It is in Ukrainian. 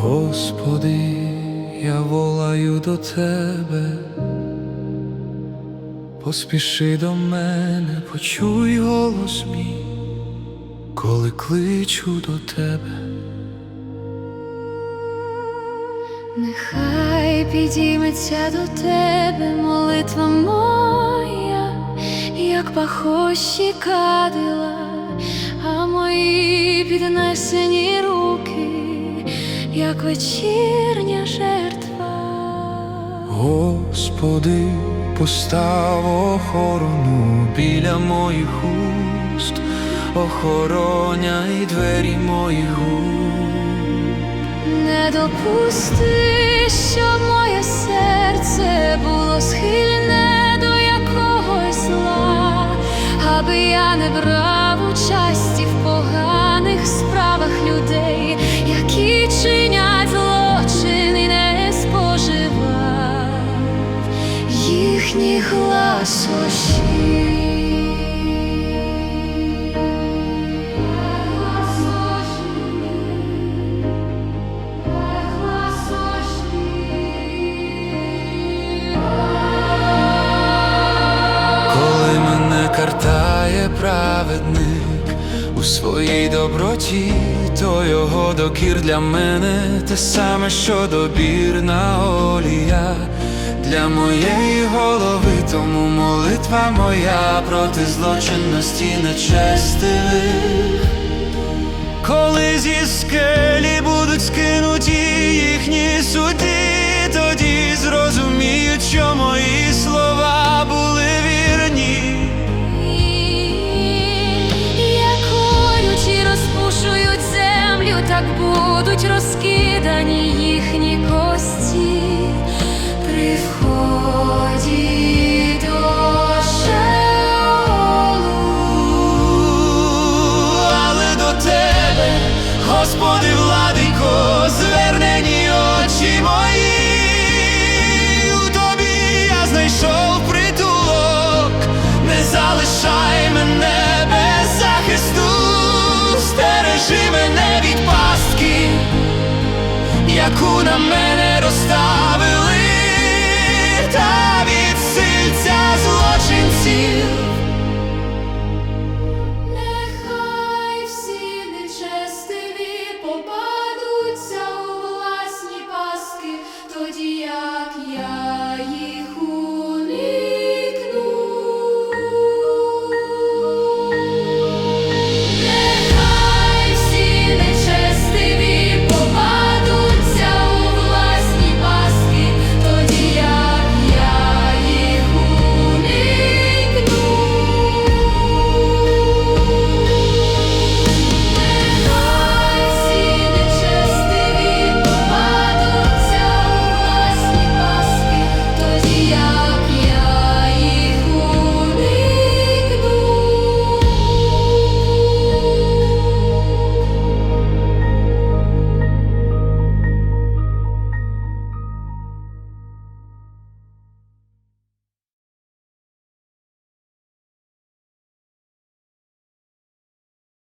Господи, я волаю до Тебе, поспіши до мене, почуй голос мій, коли кличу до Тебе. Нехай підійметься до тебе молитва моя, як пахощі кадила, а мої піднесені руки, як вечірня жертва. Господи, постав охорону біля моїх уст, охороняй двері моїх губ. Не допусти, щоб моє серце було схильне до якогось зла, аби я не брав участі в поганих справах людей, чинять злочин і не споживав їхніх мене картає праведник у своїй доброті, то його докір для мене те саме, що добірна олія для моєї голови, тому молитва моя проти злочинності нечестивих. Коли зі скелі будуть скинуті їхні судді, так будуть розкидані їхні кості при вході Господи, владико, на мене розставили та від сильця злочинців. Нехай всі нечестиві попадуться у власні паски, тоді як я.